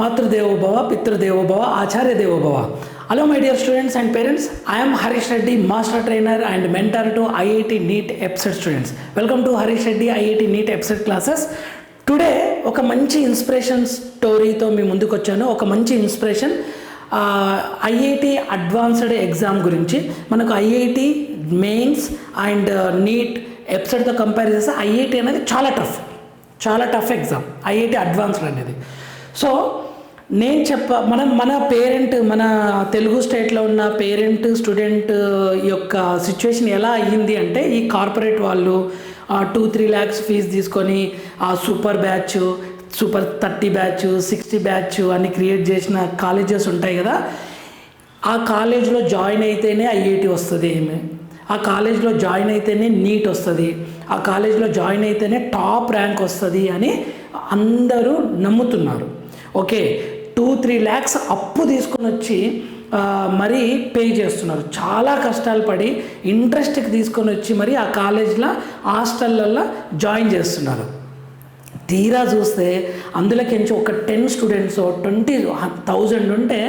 మాతృదేవోభవ పితృదేవోభవ ఆచార్య దేవోభవ hello my dear students and parents I'm Harish Reddy master trainer and mentor to IIT NEET EAPCET students welcome to Harish Reddy IIT NEET EAPCET classes today ఒక మంచి inspiration స్టోరీతో మీ ముందుకు వచ్చాను. ఒక మంచి inspiration IIT advanced exam గురించి. మనకు IIT mains and NEET ఎప్సెట్తో compare చేస్తే ఐఐటి అనేది చాలా టఫ్ చాలా టఫ్ ఎగ్జామ్ ఐఐటి అడ్వాన్స్డ్ అనేది. సో నేను చెప్ప మనం మన పేరెంట్ మన తెలుగు స్టేట్లో ఉన్న పేరెంట్ స్టూడెంట్ యొక్క సిచ్యువేషన్ ఎలా అయ్యింది అంటే ఈ కార్పొరేట్ వాళ్ళు టూ త్రీ ల్యాక్స్ ఫీజు తీసుకొని ఆ super batch super thirty batch sixty batch అని క్రియేట్ చేసిన కాలేజెస్ ఉంటాయి కదా ఆ కాలేజ్లో జాయిన్ అయితేనే ఐఐటి వస్తుంది ఏమి? ఆ కాలేజ్లో జాయిన్ అయితేనే నీట్ వస్తుంది. ఆ కాలేజ్లో జాయిన్ అయితేనే టాప్ ర్యాంక్ వస్తుంది అని అందరూ నమ్ముతున్నారు. ఓకే టూ త్రీ ల్యాక్స్ అప్పు తీసుకొని వచ్చి మరి మరీ పే చేస్తున్నారు. చాలా కష్టాలు పడి ఇంట్రెస్ట్కి తీసుకొని వచ్చి మరి ఆ కాలేజ్లో హాస్టళ్ళల్లో జాయిన్ చేస్తున్నారు. తీరా చూస్తే అందులోకించి ఒక టెన్ స్టూడెంట్స్ ట్వంటీ థౌజండ్ ఉంటే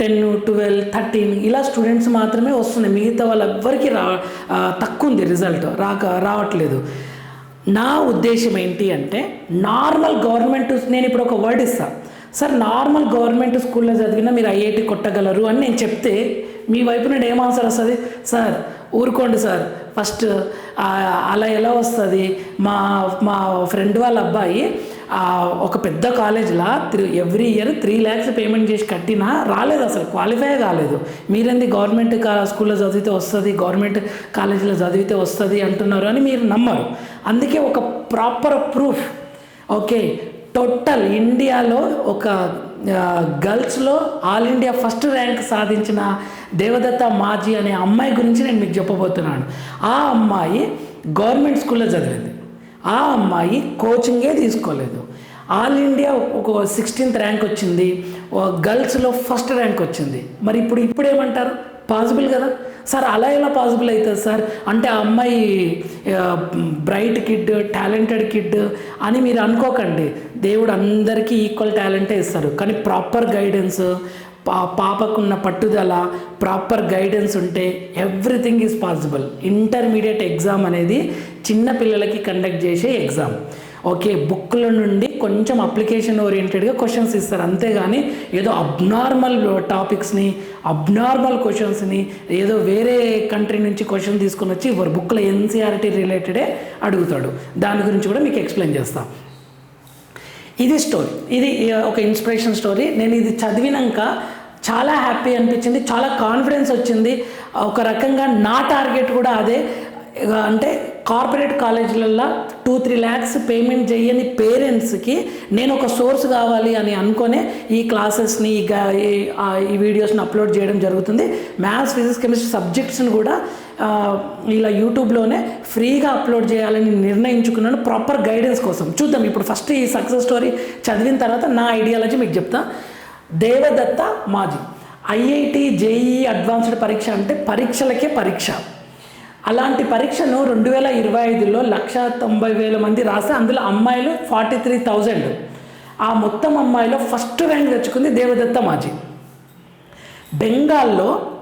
టెన్ ట్వెల్వ్ థర్టీన్ ఇలా స్టూడెంట్స్ మాత్రమే వస్తున్నాయి. మిగతా వాళ్ళెవ్వరికి రా తక్కువ ఉంది రిజల్ట్. రాక రావట్లేదు. నా ఉద్దేశం ఏంటి అంటే నార్మల్ గవర్నమెంట్ నేను ఇప్పుడు ఒక వర్డ్ ఇస్తాను సార్ నార్మల్ గవర్నమెంట్ స్కూల్లో చదివినా మీరు ఐఐటి కొట్టగలరు అని నేను చెప్తే మీ వైపు నుండి ఏం ఆన్సర్ వస్తుంది? సార్ ఊరుకోండి సార్. ఫస్ట్ అలా ఎలా వస్తుంది? మా మా ఫ్రెండ్ వాళ్ళ అబ్బాయి ఒక పెద్ద కాలేజ్లో three every year three lakhs payment చేసి కట్టినా రాలేదు అసలు క్వాలిఫై కాలేదు. మీరేంది గవర్నమెంట్ కా స్కూల్లో చదివితే వస్తుంది గవర్నమెంట్ కాలేజీలో చదివితే వస్తుంది అంటున్నారు అని మీరు నమ్మరు. అందుకే ఒక ప్రాపర్ ప్రూఫ్. ఓకే టోటల్ ఇండియాలో ఒక గర్ల్స్లో ఆల్ ఇండియా ఫస్ట్ ర్యాంక్ సాధించిన దేవదత్త మాజీ అనే అమ్మాయి గురించి నేను మీకు చెప్పబోతున్నాను. ఆ అమ్మాయి గవర్నమెంట్ స్కూల్లో చదివింది. ఆ అమ్మాయి కోచింగే తీసుకోలేదు. ఆల్ ఇండియా ఒక సిక్స్టీన్త్ ర్యాంక్ వచ్చింది. గర్ల్స్లో ఫస్ట్ ర్యాంక్ వచ్చింది. మరి ఇప్పుడు ఇప్పుడు ఏమంటారు పాసిబుల్ కదా? సార్ అలా ఎలా పాసిబుల్ అవుతుంది సార్? అంటే ఆ అమ్మాయి బ్రైట్ కిడ్ టాలెంటెడ్ కిడ్ అని మీరు అనుకోకండి. దేవుడు అందరికీ ఈక్వల్ టాలెంటే ఇస్తారు. కానీ ప్రాపర్ గైడెన్స్ పా పాపకున్న పట్టుదల ప్రాపర్ గైడెన్స్ ఉంటే everything is possible. Intermediate exam అనేది చిన్న పిల్లలకి కండక్ట్ చేసే ఎగ్జామ్. ఓకే బుక్ల నుండి కొంచెం అప్లికేషన్ ఓరియంటెడ్గా క్వశ్చన్స్ ఇస్తారు. అంతేగాని ఏదో అబ్నార్మల్ టాపిక్స్ని అబ్నార్మల్ క్వశ్చన్స్ని ఏదో వేరే కంట్రీ నుంచి క్వశ్చన్ తీసుకొని వచ్చి ఇవ్వరు. బుక్లో ఎన్సీఆర్టీ రిలేటెడే అడుగుతాడు. దాని గురించి కూడా మీకు ఎక్స్ప్లెయిన్ చేస్తాను ఇది స్టోరీ ఇది ఒక ఇన్స్పిరేషన్ స్టోరీ నేను ఇది చదివినాక చాలా హ్యాపీ అనిపించింది. చాలా కాన్ఫిడెన్స్ వచ్చింది. ఒక రకంగా నా టార్గెట్ కూడా అదే. అంటే కార్పొరేట్ కాలేజీలలో టూ త్రీ ల్యాక్స్ పేమెంట్ చేయని పేరెంట్స్కి నేను ఒక సోర్స్ కావాలి అని అనుకునే ఈ క్లాసెస్ని ఈ వీడియోస్ని అప్లోడ్ చేయడం జరుగుతుంది. మ్యాథ్స్ ఫిజిక్స్ కెమిస్ట్రీ సబ్జెక్ట్స్ని కూడా ఇలా యూట్యూబ్లోనే ఫ్రీగా అప్లోడ్ చేయాలని నిర్ణయించుకున్నాను ప్రాపర్ గైడెన్స్ కోసం. చూద్దాం ఇప్పుడు ఫస్ట్ ఈ సక్సెస్ స్టోరీ చదివిన తర్వాత నా ఐడియాలజీ మీకు చెప్తా. దేవదత్త మాజీ. ఐఐటి జేఈ అడ్వాన్స్డ్ పరీక్ష అంటే పరీక్షలకే పరీక్ష. అలాంటి పరీక్షను రెండు వేల ఇరవై ఐదులో లక్ష తొంభై వేల మంది రాసి అందులో అమ్మాయిలు ఫార్టీ త్రీ థౌజండ్. ఆ మొత్తం అమ్మాయిలో ఫస్ట్ ర్యాంక్ తెచ్చుకుంది దేవదత్త మాజీ. బెంగాల్లో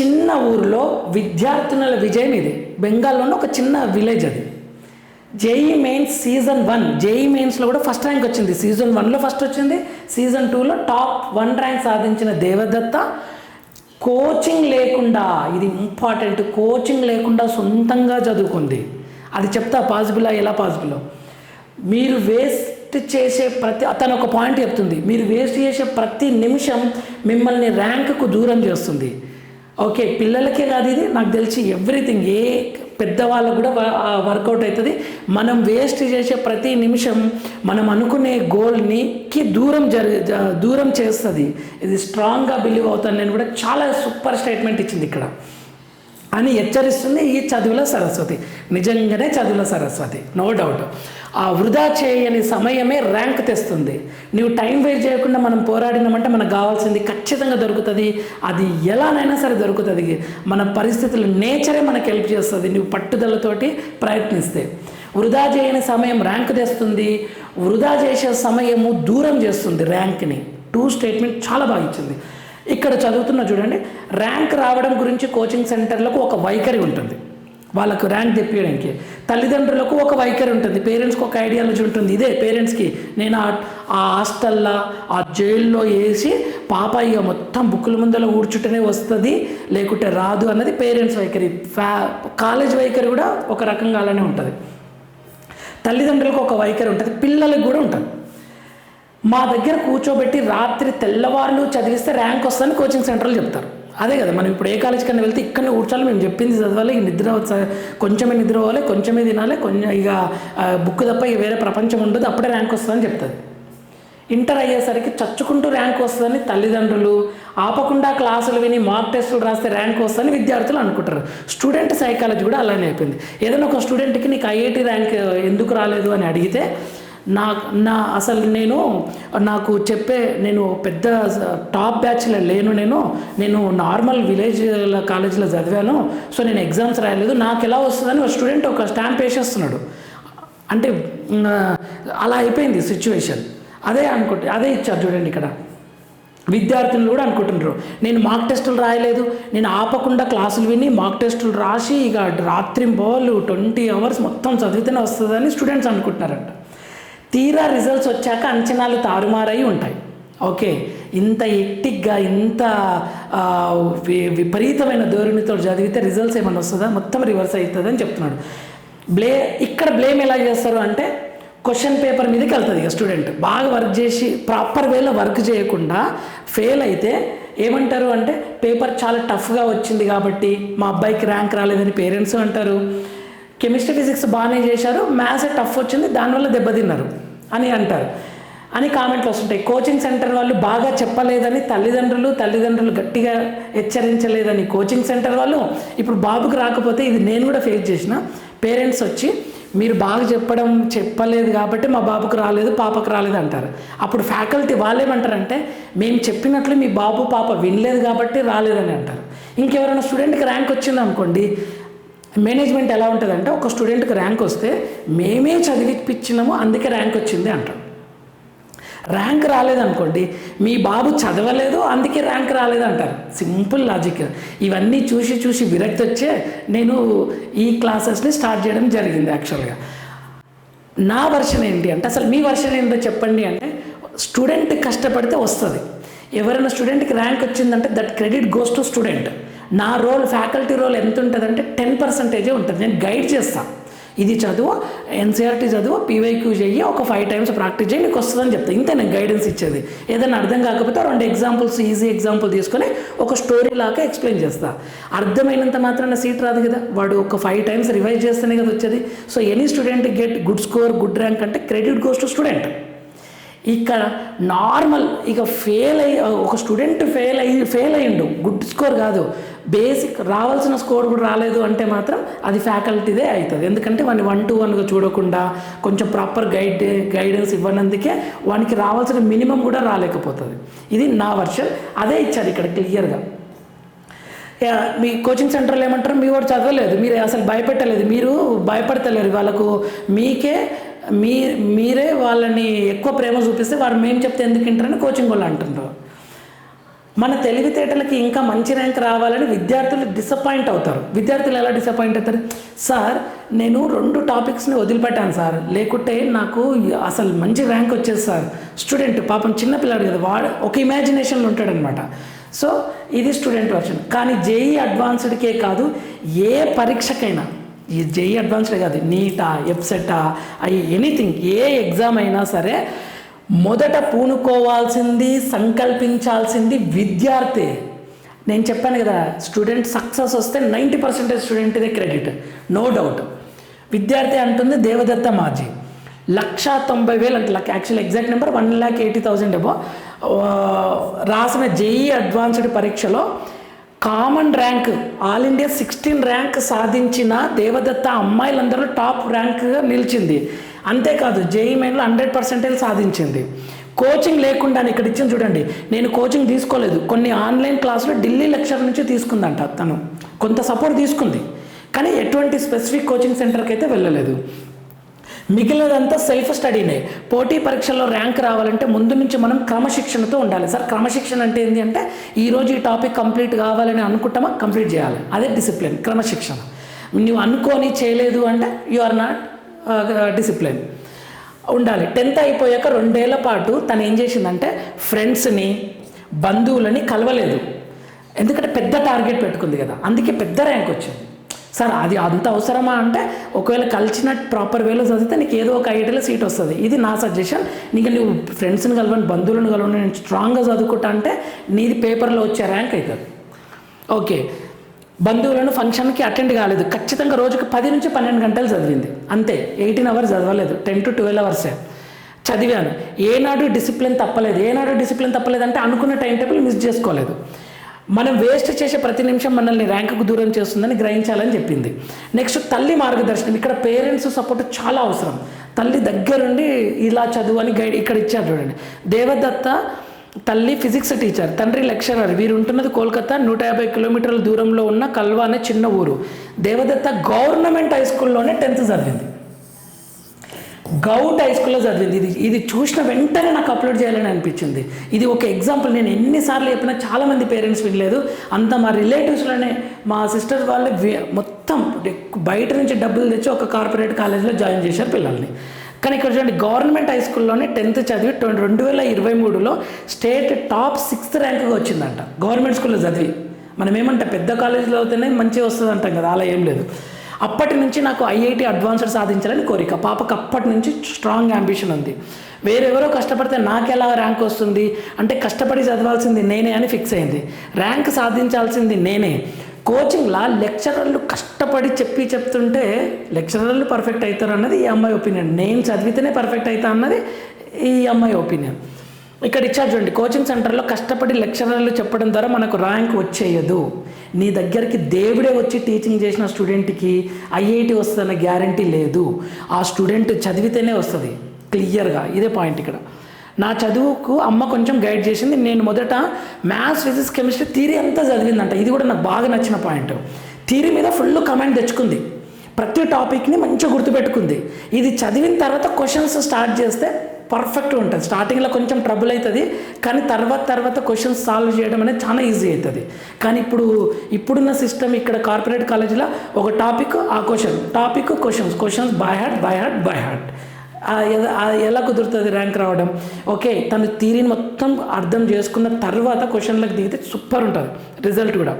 చిన్న ఊరిలో విద్యార్థినుల విజయం ఇది. బెంగాల్లోనే ఒక చిన్న విలేజ్ అది. JEE mains season one. JEE మెయిన్స్లో కూడా ఫస్ట్ ర్యాంక్ వచ్చింది. సీజన్ వన్లో ఫస్ట్ వచ్చింది. సీజన్ టూలో టాప్ వన్ ర్యాంక్ సాధించిన దేవదత్త. కోచింగ్ లేకుండా ఇది ఇంపార్టెంట్ కోచింగ్ లేకుండా సొంతంగా చదువుకుంది. అది చెప్తా పాసిబుల్ ఎలా పాసిబుల్ మీరు వేస్ట్ చేసే ప్రతి తను ఒక పాయింట్ చెప్తుంది. మీరు వేస్ట్ చేసే ప్రతి నిమిషం మిమ్మల్ని ర్యాంకుకు దూరం చేస్తుంది. ఓకే పిల్లలకే కాదు ఇది. నాకు తెలిసి ఎవ్రీథింగ్ ఏ పెద్దవాళ్ళకు కూడా వర్కౌట్ అవుతుంది మనం వేస్ట్ చేసే ప్రతి నిమిషం మనం అనుకునే గోల్నికి దూరం జరి దూరం చేస్తుంది. ఇది స్ట్రాంగ్గా బిలీవ్ అవుతాను. నేను కూడా చాలా సూపర్ స్టేట్మెంట్ ఇచ్చింది ఇక్కడ. అని హెచ్చరిస్తుంది ఈ చదువుల సరస్వతి. నిజంగానే చదువుల సరస్వతి. నో డౌట్ ఆ వృధా చేయని సమయమే ర్యాంక్ తెస్తుంది. నువ్వు టైం వేస్ట్ చేయకుండా మనం పోరాడినామంటే మనకు కావాల్సింది ఖచ్చితంగా దొరుకుతుంది. అది ఎలానైనా సరే దొరుకుతుంది. మన పరిస్థితులు నేచరే మనకు హెల్ప్ చేస్తుంది. నువ్వు పట్టుదలతోటి ప్రయత్నిస్తే. వృధా చేయని సమయం ర్యాంక్ తెస్తుంది. వృధా చేసే సమయము దూరం చేస్తుంది ర్యాంక్ని టూ స్టేట్మెంట్ చాలా బాగా ఇచ్చింది. ఇక్కడ చదువుతున్న చూడండి ర్యాంక్ రావడం గురించి కోచింగ్ సెంటర్లకు ఒక వైఖరి ఉంటుంది. వాళ్ళకు ర్యాంక్ తెప్పించడానికి తల్లిదండ్రులకు ఒక వైఖరి ఉంటుంది. పేరెంట్స్కి ఒక ఐడియాలజీ ఉంటుంది. ఇదే పేరెంట్స్కి నేను ఆ హాస్టల్లో ఆ జైల్లో వేసి పాప ఇక మొత్తం బుక్కుల ముందర ఊడ్చుటనే వస్తుంది లేకుంటే రాదు అన్నది పేరెంట్స్ వైఖరి. ఫ్యా కాలేజ్ వైఖరి కూడా ఒక రకంగా అలానే ఉంటుంది. తల్లిదండ్రులకు ఒక వైఖరి ఉంటుంది. పిల్లలకు కూడా ఉంటుంది. మా దగ్గర కూర్చోబెట్టి రాత్రి తెల్లవారులు చదివిస్తే ర్యాంక్ వస్తుందని కోచింగ్ సెంటర్లు చెప్తారు. అదే కదా మనం ఇప్పుడు ఏ కాలేజ్ కన్నా వెళ్తే ఇక్కడనే కూర్చోాలి మేము చెప్పింది చదవాలి నిద్ర కొంచెమే నిద్ర పోవాలి కొంచెమే తినాలి కొంచెం ఇక బుక్ తప్ప ఇక వేరే ప్రపంచం ఉండదు అప్పుడే ర్యాంక్ వస్తుందని చెప్తుంది ఇంటర్ అయ్యేసరికి చచ్చుకుంటూ ర్యాంక్ వస్తుందని తల్లిదండ్రులు ఆపకుండా క్లాసులు విని మార్క్ టెస్టులు రాస్తే ర్యాంక్ వస్తుందని విద్యార్థులు అనుకుంటారు. స్టూడెంట్ సైకాలజీ కూడా అలానే అయిపోయింది. ఏదైనా ఒక స్టూడెంట్కి నీకు ఐఐటి ర్యాంక్ ఎందుకు రాలేదు అని అడిగితే నా నా అసలు నేను నాకు చెప్పే నేను పెద్ద టాప్ బ్యాచ్లో లేను నేను. నేను నార్మల్ విలేజ్ కాలేజీలో చదివాను. సో నేను ఎగ్జామ్స్ రాయలేదు. నాకు ఎలా వస్తుందని ఒక స్టూడెంట్ ఒక స్టాంప్ వేసేస్తున్నాడు. అంటే అలా అయిపోయింది సిచ్యువేషన్. అదే అనుకుంటే అదే ఇచ్చారు చూడండి ఇక్కడ. విద్యార్థులు కూడా అనుకుంటున్నారు. నేను మాక్ టెస్టులు రాయలేదు. నేను ఆపకుండా క్లాసులు విని మాక్ టెస్టులు రాసి ఇక రాత్రి బోలు ట్వంటీ అవర్స్ మొత్తం చదివితేనే వస్తుందని స్టూడెంట్స్ అనుకుంటున్నారంట. తీరా రిజల్ట్స్ వచ్చాక అంచనాలు తారుమారై ఉంటాయి. ఓకే ఇంత ఎట్టిగ్గా ఇంత వి- విపరీతమైన ధోరణితో చదివితే రిజల్ట్స్ ఏమైనా వస్తుందా? మొత్తం రివర్స్ అవుతుంది అని చెప్తున్నాడు. బ్లే ఇక్కడ బ్లేమ్ ఎలా చేస్తారు అంటే క్వశ్చన్ పేపర్ మీదకి వెళ్తుంది ఇక స్టూడెంట్ బాగా వర్క్ చేసి ప్రాపర్ వేలో వర్క్ చేయకుండా ఫెయిల్ అయితే ఏమంటారు అంటే పేపర్ చాలా టఫ్గా వచ్చింది కాబట్టి మా అబ్బాయికి ర్యాంక్ రాలేదని పేరెంట్స్ అంటారు. కెమిస్ట్రీ ఫిజిక్స్ బాగానే చేశారు. మ్యాథ్స్ టఫ్ వచ్చింది దానివల్ల దెబ్బతిన్నారు. అని అంటారు. అని కామెంట్లు వస్తుంటాయి. కోచింగ్ సెంటర్ వాళ్ళు బాగా చెప్పలేదని తల్లిదండ్రులు తల్లిదండ్రులు గట్టిగా హెచ్చరించలేదని కోచింగ్ సెంటర్ వాళ్ళు ఇప్పుడు బాబుకి రాకపోతే ఇది నేను కూడా ఫేస్ చేసిన. పేరెంట్స్ వచ్చి మీరు బాగా చెప్పడం చెప్పలేదు కాబట్టి మా బాబుకు రాలేదు పాపకు రాలేదు అంటారు. అప్పుడు ఫ్యాకల్టీ వాళ్ళేమంటారంటే మేము చెప్పినట్లు మీ బాబు పాప వినలేదు కాబట్టి రాలేదని అంటారు. ఇంకెవరైనా స్టూడెంట్కి ర్యాంక్ వచ్చింది అనుకోండి మేనేజ్మెంట్ ఎలా ఉంటుందంటే ఒక స్టూడెంట్కి ర్యాంక్ వస్తే మేమే చదివిపించినాము అందుకే ర్యాంక్ వచ్చింది అంటారు ర్యాంక్ రాలేదనుకోండి మీ బాబు చదవలేదు అందుకే ర్యాంక్ రాలేదు అంటారు సింపుల్ లాజిక్ ఇవన్నీ చూసి చూసి విరక్తి వచ్చే నేను ఈ క్లాసెస్ని స్టార్ట్ చేయడం జరిగింది యాక్చువల్గా నా వర్షన్ ఏంటి అంటే అసలు మీ వర్షన్ ఏంటో చెప్పండి అంటే స్టూడెంట్ కష్టపడితే వస్తుంది. ఎవరైనా స్టూడెంట్కి ర్యాంక్ వచ్చిందంటే that credit goes to student నా రోల్ ఫ్యాకల్టీ రోల్ ఎంత ఉంటుందంటే టెన్ పర్సెంటేజే ఉంటుంది. నేను గైడ్ చేస్తాను ఇది చదువు ఎన్సీఆర్టీ చదువు పీవైక్యూ చెయ్యి ఒక ఫైవ్ టైమ్స్ ప్రాక్టీస్ చేయి నీకు వస్తుందని చెప్తాను ఇంతే నేను గైడెన్స్ ఇచ్చేది. ఏదైనా అర్థం కాకపోతే రెండు ఎగ్జాంపుల్స్ ఈజీ ఎగ్జాంపుల్ తీసుకొని ఒక స్టోరీ లాగా ఎక్స్ప్లెయిన్ చేస్తా. అర్థమైనంత మాత్రాన సీట్ రాదు కదా. వాడు ఒక ఫైవ్ టైమ్స్ రివైజ్ చేస్తేనే కదా వచ్చేది. So any student get good score good rank అంటే క్రెడిట్ గోస్ టు స్టూడెంట్ ఇక్కడ నార్మల్ ఇక ఫెయిల్ అయ్యి ఒక స్టూడెంట్ ఫెయిల్ అయ్యి ఫెయిల్ అయ్యిండు. గుడ్ స్కోర్ కాదు. బేసిక్ రావాల్సిన స్కోర్ కూడా రాలేదు అంటే మాత్రం అది ఫ్యాకల్టీదే అవుతుంది ఎందుకంటే వాడిని వన్ టు వన్గా చూడకుండా కొంచెం ప్రాపర్ గైడ్ గైడెన్స్ ఇవ్వనందుకే వానికి రావాల్సిన మినిమం కూడా రాలేకపోతుంది. ఇది నా వర్షన్ అదే ఇచ్చారు ఇక్కడ క్లియర్గా మీ కోచింగ్ సెంటర్లో ఏమంటారు? మీ వాడు చదవలేదు. మీరు అసలు భయపెట్టలేదు. మీరు భయపడతలేరు. వాళ్ళకు మీకే మీ మీరే వాళ్ళని ఎక్కువ ప్రేమ చూపిస్తే వారు మేము చెప్తే ఎందుకు వింటారని కోచింగ్ వాళ్ళు అంటున్నారు మన తెలివితేటలకి ఇంకా మంచి ర్యాంక్ రావాలని విద్యార్థులు డిసప్పాయింట్ అవుతారు. విద్యార్థులు ఎలా డిసప్పాయింట్ అవుతారు? సార్ నేను రెండు టాపిక్స్ని వదిలిపెట్టాను సార్. లేకుంటే నాకు అసలు మంచి ర్యాంక్ వచ్చేది సార్. స్టూడెంట్ పాపం చిన్నపిల్లాడు కదా వాడు ఒక ఇమాజినేషన్లో ఉంటాడనమాట. సో ఇది స్టూడెంట్ వర్షన్. కానీ జేఈ అడ్వాన్స్డ్కే కాదు ఏ పరీక్షకైనా ఈ జేఈ అడ్వాన్స్డ్ కాదు నీటా ఎఫ్సెటా అవి ఎనీథింగ్ ఏ ఎగ్జామ్ అయినా సరే మొదట పూనుకోవాల్సింది సంకల్పించాల్సింది విద్యార్థి. నేను చెప్పాను కదా స్టూడెంట్ సక్సెస్ వస్తే నైంటీ పర్సెంటేజ్ స్టూడెంట్దే క్రెడిట్ నో డౌట్ విద్యార్థి అంటుంది దేవదత్త మాజీ. లక్ష తొంభై వేలు అంటే lakh actually exact number one lakh eighty thousand ఏమో రాసిన జేఈ అడ్వాన్స్డ్ పరీక్షలో common rank all India sixteen rank సాధించిన దేవదత్త అమ్మాయిలందరూ టాప్ ర్యాంక్గా నిలిచింది. అంతేకాదు జేఈ మెయిన్లో హండ్రెడ్ పర్సెంటేజ్ సాధించింది. కోచింగ్ లేకుండా ఇక్కడ ఇచ్చింది చూడండి. నేను కోచింగ్ తీసుకోలేదు. కొన్ని ఆన్లైన్ క్లాసులు ఢిల్లీ లెక్చర్ నుంచి తీసుకుందంట తను కొంత సపోర్ట్ తీసుకుంది. కానీ ఎటువంటి స్పెసిఫిక్ కోచింగ్ సెంటర్కి అయితే వెళ్ళలేదు. మిగిలినదంతా సెల్ఫ్ స్టడీనే పోటీ పరీక్షల్లో ర్యాంక్ రావాలంటే ముందు నుంచి మనం క్రమశిక్షణతో ఉండాలి. సార్ క్రమశిక్షణ అంటే ఏంటి అంటే ఈరోజు ఈ టాపిక్ కంప్లీట్ కావాలని అనుకుంటామా? కంప్లీట్ చేయాలి. అదే డిసిప్లిన్ క్రమశిక్షణ. నువ్వు అనుకొని చేయలేదు అంటే యు ఆర్ నాట్ డిసిప్లిన్ ఉండాలి. టెన్త్ అయిపోయాక రెండేళ్ళ పాటు తను ఏం చేసిందంటే ఫ్రెండ్స్ని బంధువులని కలవలేదు. ఎందుకంటే పెద్ద టార్గెట్ పెట్టుకుంది కదా. అందుకే పెద్ద ర్యాంక్ వచ్చింది. సార్ అది అంత అవసరమా? అంటే ఒకవేళ కలిసిన ప్రాపర్ వేలో చదివితే నీకు ఏదో ఒక ఐటీలో సీట్ వస్తుంది. ఇది నా సజెషన్ నీకు నువ్వు ఫ్రెండ్స్ని కలవని బంధువులను కలవని నేను స్ట్రాంగ్గా చదువుకుంటా అంటే నీది పేపర్లో వచ్చే ర్యాంక్ అవుతుంది ఓకే బంధువులను ఫంక్షన్కి అటెండ్ కాలేదు. ఖచ్చితంగా రోజుకి పది నుంచి పన్నెండు గంటలు చదివింది. అంతే. ఎయిటీన్ అవర్స్ చదవలేదు. టెన్ టు ట్వెల్వ్ అవర్సే చదివాను. ఏనాడు డిసిప్లిన్ తప్పలేదు. ఏనాడు డిసిప్లిన్ తప్పలేదు అంటే అనుకున్న టైం టేబుల్ మిస్ చేసుకోలేదు. మనం వేస్ట్ చేసే ప్రతి నిమిషం మనల్ని ర్యాంకుకు దూరం చేస్తుందని గ్రహించాలని చెప్పింది. నెక్స్ట్ తల్లి మార్గదర్శనం ఇక్కడ పేరెంట్స్ సపోర్ట్ చాలా అవసరం. తల్లి దగ్గరుండి ఇలా చదువు అని గైడ్ ఇక్కడ ఇచ్చారు చూడండి. దేవదత్త తల్లి ఫిజిక్స్ టీచర్ తండ్రి లెక్చరర్ వీరు ఉంటున్నది కోల్కతా నూట యాభై కిలోమీటర్ల దూరంలో ఉన్న కల్వా అనే చిన్న ఊరు. దేవదత్త గవర్నమెంట్ హై స్కూల్లోనే టెన్త్ చదివింది. గౌట్ హై స్కూల్లో చదివింది. ఇది ఇది చూసిన వెంటనే నాకు అప్లోడ్ చేయాలని అనిపించింది. ఇది ఒక ఎగ్జాంపుల్ నేను ఎన్నిసార్లు చెప్పినా చాలామంది పేరెంట్స్ వినలేదు. అంత మా రిలేటివ్స్లోనే మా సిస్టర్ వాళ్ళు మొత్తం బయట నుంచి డబ్బులు తెచ్చి ఒక కార్పొరేట్ కాలేజ్లో జాయిన్ చేశారు పిల్లల్ని. కానీ ఇక్కడ చూడండి గవర్నమెంట్ హై స్కూల్లోనే టెన్త్ చదివి ట్వంటీ రెండు వేల ఇరవై మూడులో స్టేట్ టాప్ సిక్స్త్ ర్యాంక్గా వచ్చిందంట. గవర్నమెంట్ స్కూల్లో చదివి. మనం ఏమంటే పెద్ద కాలేజీలో అవుతేనే మంచిగా వస్తుంది అంటాం కదా అలా ఏం లేదు. అప్పటి నుంచి నాకు ఐఐటి అడ్వాన్స్డ్ సాధించాలని కోరిక. పాపకు అప్పటి నుంచి స్ట్రాంగ్ అంబిషన్ ఉంది. వేరెవరో కష్టపడితే నాకు ఎలా ర్యాంక్ వస్తుంది? అంటే కష్టపడి చదవాల్సింది నేనే అని ఫిక్స్ అయింది. ర్యాంక్ సాధించాల్సింది నేనే. కోచింగ్లా లెక్చరర్లు కష్టపడి చెప్పి చెప్తుంటే లెక్చరర్లు పర్ఫెక్ట్ అవుతారు అన్నది ఈ అమ్మాయి ఒపీనియన్ నేను చదివితేనే పర్ఫెక్ట్ అవుతా అన్నది ఈ అమ్మాయి ఒపీనియన్ ఇక్కడ ఇచ్చారు చూడండి కోచింగ్ సెంటర్లో కష్టపడి లెక్చరర్లు చెప్పడం ద్వారా మనకు ర్యాంక్ వచ్చేయదు. నీ దగ్గరికి దేవుడే వచ్చి టీచింగ్ చేసిన స్టూడెంట్కి ఐఐటి వస్తుందన్న గ్యారంటీ లేదు. ఆ స్టూడెంట్ చదివితేనే వస్తుంది. క్లియర్గా ఇదే పాయింట్ ఇక్కడ. నా చదువుకు అమ్మ కొంచెం గైడ్ చేసింది నేను మొదట మ్యాథ్స్ ఫిజిక్స్ కెమిస్ట్రీ థీరీ అంతా చదివిందంట. ఇది కూడా నాకు బాగా నచ్చిన పాయింట్ థీరీ మీద ఫుల్ కమెంట్ తెచ్చుకుంది. ప్రతి టాపిక్ని మంచిగా గుర్తుపెట్టుకుంది. ఇది చదివిన తర్వాత క్వశ్చన్స్ స్టార్ట్ చేస్తే పర్ఫెక్ట్ ఉంటుంది. స్టార్టింగ్లో కొంచెం ట్రబుల్ అవుతుంది కానీ తర్వాత తర్వాత క్వశ్చన్స్ సాల్వ్ చేయడం అనేది చాలా ఈజీ అవుతుంది కానీ ఇప్పుడు ఇప్పుడున్న సిస్టమ్ ఇక్కడ కార్పొరేట్ కాలేజీలో ఒక టాపిక్ ఆ question topic questions questions by heart by heart by heart ఎలా కుదురుతుంది ర్యాంక్ రావడం? ఓకే తను థీరీని మొత్తం అర్థం చేసుకున్న తర్వాత క్వశ్చన్లకు దిగితే సూపర్ ఉంటుంది. రిజల్ట్ కూడా.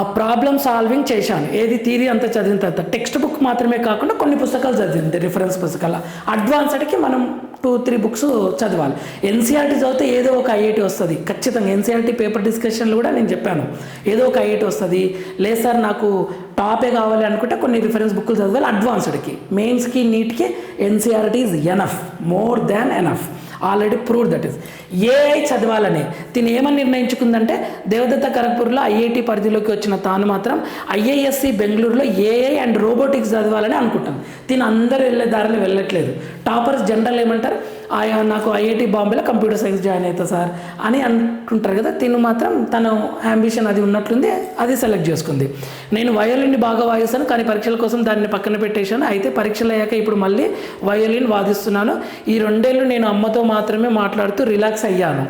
ప్రాబ్లమ్ సాల్వింగ్ చేశాను. ఏది థీరీ అంతా చదివిన తర్వాత టెక్స్ట్ బుక్ మాత్రమే కాకుండా కొన్ని పుస్తకాలు చదివింది రిఫరెన్స్ పుస్తకాలు. అడ్వాన్స్డ్కి మనం టూ త్రీ బుక్స్ చదవాలి. ఎన్సీఆర్టీ చదివితే ఏదో ఒక ఐఐటి వస్తుంది. ఖచ్చితంగా ఎన్సీఆర్టీ పేపర్ డిస్కషన్లు కూడా నేను చెప్పాను. ఏదో ఒక ఐఐటి వస్తుంది. లేదు సార్ నాకు టాపే కావాలి అనుకుంటే కొన్ని రిఫరెన్స్ బుక్లు చదవాలి. అడ్వాన్స్డ్కి మెయిన్స్కి నీట్కి NCERT is enough more than enough already prove that is. AI చదవాలని తిని ఏమని నిర్ణయించుకుందంటే దేవదత్త ఖరగ్పూర్లో ఐఐటి పరిధిలోకి వచ్చిన తాను మాత్రం ఐఐఎస్సి బెంగళూరులో ఏఐ అండ్ రోబోటిక్స్ చదవాలని అనుకుంటాను తిని అందరు వెళ్ళే దారిలో వెళ్ళట్లేదు. టాపర్స్ జనరల్ ఏమంటారు? ఆయా నాకు ఐఐటి బాంబేలో కంప్యూటర్ సైన్స్ జాయిన్ అవుతా సార్ అని అంటుంటారు కదా తిను మాత్రం తన అంబిషన్ అది ఉన్నట్లుంది అది సెలెక్ట్ చేసుకుంది. నేను వయోలిన్ బాగా వాయిస్తాను కానీ పరీక్షల కోసం దాన్ని పక్కన పెట్టేశాను. అయితే పరీక్షలు అయ్యాక ఇప్పుడు మళ్ళీ వయోలిన్ వాదిస్తున్నాను. ఈ రెండేళ్ళు నేను అమ్మతో మాత్రమే మాట్లాడుతూ రిలాక్స్ అయ్యాను.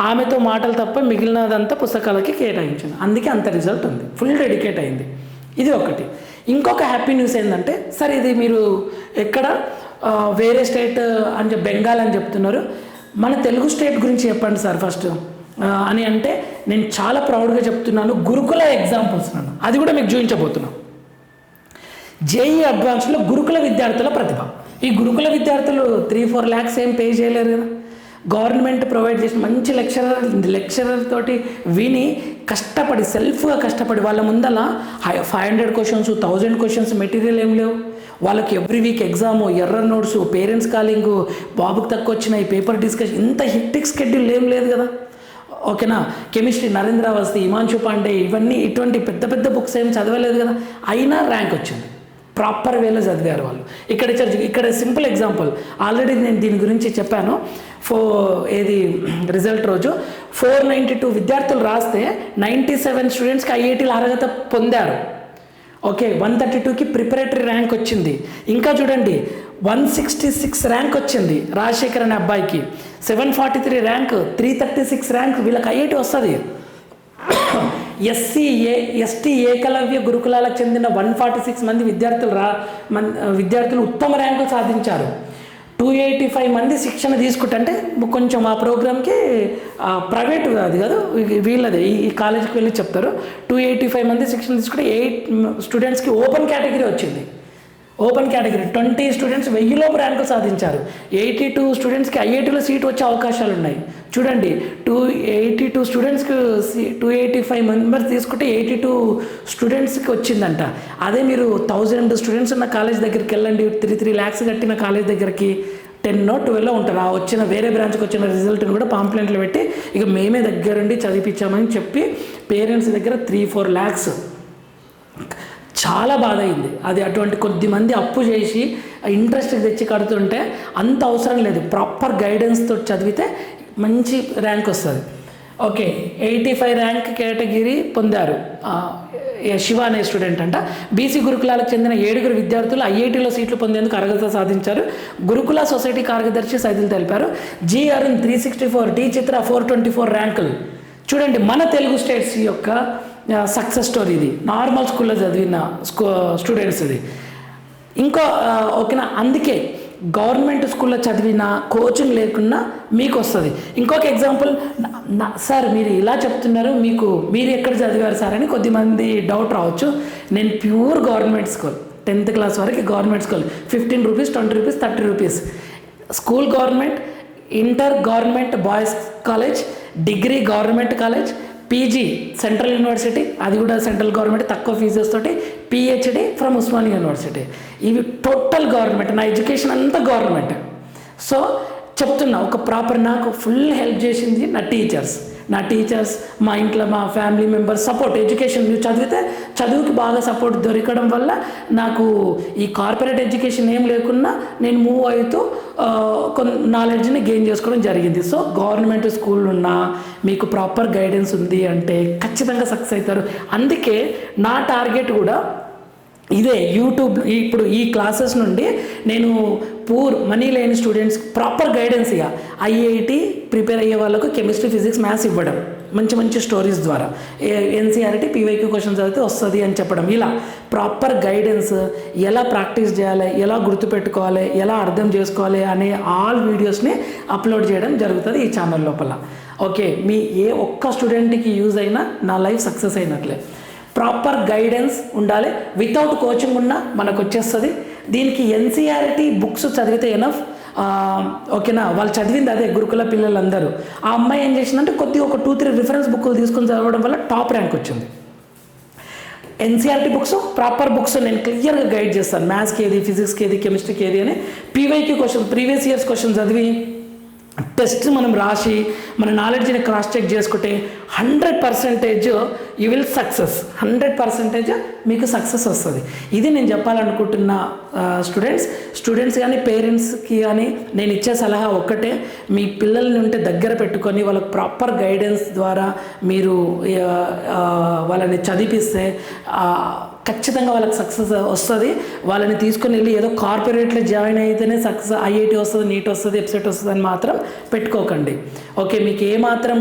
ఆమెతో మాటలు తప్ప మిగిలినదంతా పుస్తకాలకి కేటాయించాను. అందుకే అంత రిజల్ట్ ఉంది. ఫుల్ డెడికేట్ అయింది. ఇది ఒకటి. ఇంకొక హ్యాపీ న్యూస్ ఏంటంటే సార్ ఇది మీరు ఎక్కడ వేరే స్టేట్ అని బెంగాల్ అని చెప్తున్నారు. మన తెలుగు స్టేట్ గురించి చెప్పండి సార్ ఫస్ట్. అని అంటే నేను చాలా ప్రౌడ్గా చెప్తున్నాను. గురుకుల ఎగ్జాంపుల్స్ నన్ను. అది కూడా మీకు చూపించబోతున్నాను జేఈ అడ్వాన్స్లో గురుకుల విద్యార్థుల ప్రతిభ. ఈ గురుకుల విద్యార్థులు త్రీ ఫోర్ ల్యాక్స్ ఏం పే చేయలేరు కదా. గవర్నమెంట్ ప్రొవైడ్ చేసిన మంచి లెక్చరర్ లెక్చరర్ తోటి విని కష్టపడి సెల్ఫ్గా కష్టపడి వాళ్ళ ముందల five hundred questions thousand questions material ఏం లేవు. వాళ్ళకి every week exam error notes parents calling బాబుకి తక్కువ వచ్చిన ఈ పేపర్ డిస్కషన్ ఇంత హిక్టిక్ స్కెడ్యూల్ ఏం లేదు కదా. ఓకేనా కెమిస్ట్రీ నరేంద్ర అవస్థి హిమాంశు పాండే ఇవన్నీ ఇటువంటి పెద్ద పెద్ద బుక్స్ ఏం చదవలేదు కదా. అయినా ర్యాంక్ వచ్చింది. ప్రాపర్ వేలో చదివారు వాళ్ళు. ఇక్కడ ఇచ్చారు ఇక్కడ సింపుల్ ఎగ్జాంపుల్. ఆల్రెడీ నేను దీని గురించి చెప్పాను. ఫో ఏది రిజల్ట్ రోజు. ఫోర్ నైంటీ టూ విద్యార్థులు రాస్తే నైంటీ సెవెన్ స్టూడెంట్స్కి ఐఐటీలు అర్హత పొందారు. ఓకే వన్ థర్టీ టూకి ప్రిపరేటరీ ర్యాంక్ వచ్చింది. ఇంకా చూడండి వన్ సిక్స్టీ సిక్స్ ర్యాంక్ వచ్చింది రాజశేఖర్ అనే అబ్బాయికి. Seven forty three rank three thirty six rank వీళ్ళకి ఐఐటి వస్తుంది. ఎస్సీ ఏ ఎస్టీ ఏకలవ్య గురుకులాలకు చెందిన వన్ ఫార్టీ సిక్స్ మంది విద్యార్థులు రా మన్ విద్యార్థులు ఉత్తమ ర్యాంకు సాధించారు. టూ ఎయిటీ ఫైవ్ మంది శిక్షణ తీసుకుంటే అంటే కొంచెం ఆ ప్రోగ్రామ్కి ప్రైవేట్ అది కాదు వీళ్ళది ఈ ఈ కాలేజీకి వెళ్ళి చెప్తారు. టూ ఎయిటీ ఫైవ్ మంది శిక్షణ తీసుకుంటే ఎయిట్ స్టూడెంట్స్కి ఓపెన్ కేటగిరీ వచ్చింది. Open category. ట్వంటీ స్టూడెంట్స్ వెయ్యిలోపు ర్యాంకులు సాధించారు. ఎయిటీ టూ స్టూడెంట్స్కి ఐఐటీలో సీట్ వచ్చే అవకాశాలు ఉన్నాయి చూడండి టూ ఎయిటీ టూ స్టూడెంట్స్కి టూ ఎయిటీ ఫైవ్ మెంబర్స్ తీసుకుంటే ఎయిటీ టూ స్టూడెంట్స్కి వచ్చిందంట. అదే మీరు థౌజండ్ స్టూడెంట్స్ ఉన్న కాలేజ్ దగ్గరికి వెళ్ళండి. త్రీ త్రీ ల్యాక్స్ కట్టిన కాలేజ్ దగ్గరికి టెన్ ట్వెల్వ్ ఉంటారు. ఆ వచ్చిన వేరే బ్రాంచ్కి వచ్చిన రిజల్ట్ని కూడా పాంప్లెంట్లు పెట్టి ఇక మేమే దగ్గరుండి చదివించామని చెప్పి పేరెంట్స్ దగ్గర త్రీ ఫోర్ ల్యాక్స్ చాలా బాధ అయింది అది అటువంటి కొద్ది మంది అప్పు చేసి ఇంట్రెస్ట్ తెచ్చి కడుతుంటే అంత అవసరం లేదు. ప్రాపర్ గైడెన్స్తో చదివితే మంచి ర్యాంక్ వస్తుంది. Okay eighty five rank category పొందారు. శివ అనే స్టూడెంట్ అంట. బీసీ గురుకులాలకు చెందిన ఏడుగురు విద్యార్థులు ఐఐటీలో సీట్లు పొందేందుకు అర్హత సాధించారు. గురుకుల సొసైటీ కార్యదర్శి సైదులు తెలిపారు. G Arun three sixty four D Chitra four twenty four ర్యాంకులు. చూడండి మన తెలుగు స్టేట్స్ యొక్క సక్సెస్ స్టోరీ ఇది. నార్మల్ స్కూల్లో చదివిన స్కూ స్టూడెంట్స్ ఇది. ఇంకో ఓకేనా? అందుకే గవర్నమెంట్ స్కూల్లో చదివిన కోచింగ్ లేకున్నా మీకు వస్తుంది ఇంకొక ఎగ్జాంపుల్ నా- సార్ మీరు ఇలా చెప్తున్నారు మీకు మీరు ఎక్కడ చదివారు సార్ అని కొద్దిమంది డౌట్ రావచ్చు. నేను pure government school tenth class వరకు government school fifteen rupees twenty rupees thirty rupees school government inter government boys college degree government college PG central university అది కూడా సెంట్రల్ గవర్నమెంట్ తక్కువ ఫీజెస్ తోటి పిహెచ్డి ఫ్రమ్ ఉస్మానియా యూనివర్సిటీ ఇవి total government నా education అంతా government so చెప్తున్నా ఒక proper నాకు ఫుల్ హెల్ప్ చేసింది నా టీచర్స్ నా టీచర్స్ మా ఇంట్లో మా ఫ్యామిలీ మెంబర్స్ సపోర్ట్ ఎడ్యుకేషన్ మీరు చదివితే చదువుకి బాగా సపోర్ట్ దొరకడం వల్ల నాకు ఈ కార్పొరేట్ ఎడ్యుకేషన్ ఏం లేకున్నా నేను మూవ్ అవుతూ కొన్ని నాలెడ్జ్ని గెయిన్ చేసుకోవడం జరిగింది. సో గవర్నమెంట్ స్కూల్ ఉన్నా మీకు ప్రాపర్ గైడెన్స్ ఉంది అంటే ఖచ్చితంగా సక్సెస్ అవుతారు. అందుకే నా టార్గెట్ కూడా ఇదే యూట్యూబ్ ఇప్పుడు ఈ క్లాసెస్ నుండి నేను పూర్ మనీ లేని స్టూడెంట్స్ ప్రాపర్ గైడెన్స్ ఇక ఐఐటి ప్రిపేర్ అయ్యే వాళ్ళకు కెమిస్ట్రీ ఫిజిక్స్ మ్యాథ్స్ ఇవ్వడం. మంచి మంచి స్టోరీస్ ద్వారా. ఎన్సీఆర్టీ పీవైక్యూ క్వశ్చన్స్ అయితే వస్తుంది అని చెప్పడం. ఇలా ప్రాపర్ గైడెన్స్ ఎలా ప్రాక్టీస్ చేయాలి ఎలా గుర్తుపెట్టుకోవాలి ఎలా అర్థం చేసుకోవాలి అనే ఆల్ వీడియోస్ని అప్లోడ్ చేయడం జరుగుతుంది ఈ ఛానల్ లోపల. ఓకే మీ ఏ ఒక్క స్టూడెంట్కి యూజ్ అయినా నా లైఫ్ సక్సెస్ అయినట్లే. ప్రాపర్ గైడెన్స్ ఉండాలి. వితౌట్ కోచింగ్ ఉన్నా మనకు వచ్చేస్తుంది. దీనికి ఎన్సీఆర్టీ బుక్స్ చదివితే ఎనఫ్ ఓకేనా వాళ్ళు చదివింది అదే గురుకుల పిల్లలందరూ. ఆ అమ్మాయి ఏం చేసిందంటే కొద్దిగా ఒక టూ త్రీ రిఫరెన్స్ బుక్లు తీసుకొని చదవడం వల్ల టాప్ ర్యాంక్ వచ్చింది. ఎన్సీఆర్టీ బుక్స్ ప్రాపర్ బుక్స్ నేను క్లియర్గా గైడ్ చేస్తాను. మ్యాథ్స్కి ఏది ఫిజిక్స్కి ఏది కెమిస్ట్రీకి ఏది అని. పీవైకి క్వశ్చన్ ప్రీవియస్ ఇయర్స్ క్వశ్చన్ చదివి టెస్ట్ మనం రాసి మన నాలెడ్జ్ని క్రాస్ చెక్ చేసుకుంటే hundred percentage you will success hundred percentage మీకు సక్సెస్ వస్తుంది. ఇది నేను చెప్పాలనుకుంటున్న స్టూడెంట్స్ స్టూడెంట్స్ కానీ పేరెంట్స్కి కానీ నేను ఇచ్చే సలహా ఒక్కటే. మీ పిల్లల్ని ఉంటే దగ్గర పెట్టుకొని వాళ్ళకి ప్రాపర్ గైడెన్స్ ద్వారా మీరు వాళ్ళని చదివిస్తే ఖచ్చితంగా వాళ్ళకి సక్సెస్ వస్తుంది. వాళ్ళని తీసుకొని వెళ్ళి ఏదో కార్పొరేట్లో జాయిన్ అయితేనే సక్సెస్ ఐఐటి వస్తుంది నీట్ వస్తుంది వెబ్సైట్ వస్తుంది అని మాత్రం పెట్టుకోకండి. ఓకే మీకు ఏమాత్రం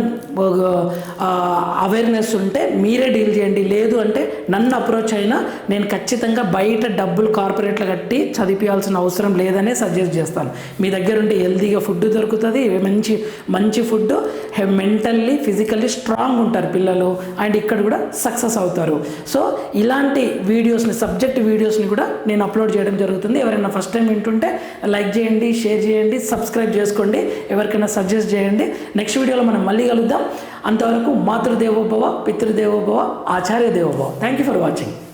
అవేర్నెస్ ఉంటే మీరే డీల్ చేయండి. లేదు అంటే నన్ను అప్రోచ్ అయినా నేను ఖచ్చితంగా బయట డబ్బులు కార్పొరేట్లు కట్టి చదివించాల్సిన అవసరం లేదనే సజెస్ట్ చేస్తాను. మీ దగ్గర ఉంటే హెల్తీగా ఫుడ్ దొరుకుతుంది మంచి మంచి ఫుడ్ మెంటల్లీ ఫిజికల్లీ స్ట్రాంగ్ ఉంటారు పిల్లలు. అండ్ ఇక్కడ కూడా సక్సెస్ అవుతారు. సో ఇలాంటి వీడియోస్ని సబ్జెక్ట్ వీడియోస్ని కూడా నేను అప్లోడ్ చేయడం జరుగుతుంది. ఎవరైనా ఫస్ట్ టైం వింటుంటే లైక్ చేయండి షేర్ చేయండి సబ్స్క్రైబ్ చేసుకోండి. ఎవరికైనా సజెస్ట్ చేయండి. నెక్స్ట్ వీడియోలో మనం మళ్ళీ కలుద్దాం. అంతవరకు మాతృదేవోభవ పితృదేవోభవ ఆచార్య దేవోభవ థ్యాంక్ యూ ఫర్ వాచింగ్